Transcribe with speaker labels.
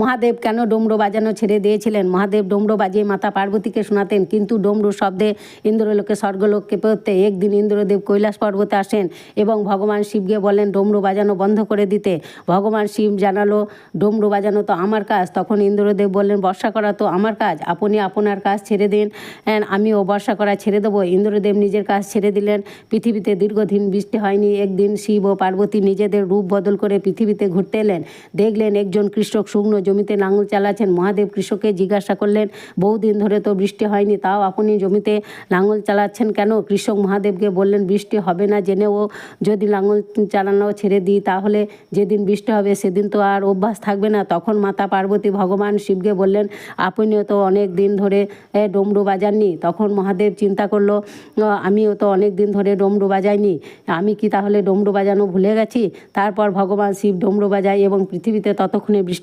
Speaker 1: মহাদেব কেন ডমরু বাজানো ছেড়ে দিয়েছিলেন? মহাদেব ডোমরো বাজিয়ে মাতা পার্বতীকে শোনাতেন, কিন্তু ডমরু শব্দে ইন্দ্রলোকে স্বর্গলোক কেঁপে উঠতে একদিন ইন্দ্রদেব কৈলাস পর্বতে আসেন এবং ভগবান শিবকে বলেন ডমরু বাজানো বন্ধ করে দিতে। ভগবান শিব জানালো, ডমরু বাজানো তো আমার কাজ। তখন ইন্দ্রদেব বললেন, বর্ষা করা তো আমার কাজ, আপনি আপনার কাজ ছেড়ে দিন and আমিও বর্ষা করা ছেড়ে দেবো। ইন্দ্রদেব নিজের কাজ ছেড়ে দিলেন। পৃথিবীতে দীর্ঘদিন বৃষ্টি হয়নি, একদিন শিব ও পার্বতী নিজেদের রূপ বদল করে পৃথিবীতে ঘুরতে এলেন। দেখলেন একজন কৃষক শুকনো জমিতে লাঙল চালাচ্ছেন, মহাদেব কৃষককে জিজ্ঞাসা করলেন, বহুদিন ধরে তো বৃষ্টি হয়নি, তাও আপনি জমিতে লাঙল চালাচ্ছেন কেন? কৃষক মহাদেবকে বললেন, বৃষ্টি হবে না, জেনেও যদি লাঙল চালানো ছেড়ে দিই, তাহলে যেদিন বৃষ্টি হবে সেদিন তো আর অভ্যাস থাকবে না। তখন মাতা পার্বতী ভগবান শিবকে বললেন, আপনিও তো অনেক দিন ধরে ডমরু বাজাননি। তখন মহাদেব চিন্তা করল আমিও তো অনেক দিন ধরে ডমরু বাজাইনি, আমি কি তাহলে ডমরু বাজানো ভুলে গেছি? তারপর ভগবান শিব ডমরু বাজায় এবং পৃথিবীতে ততক্ষণে বৃষ্টি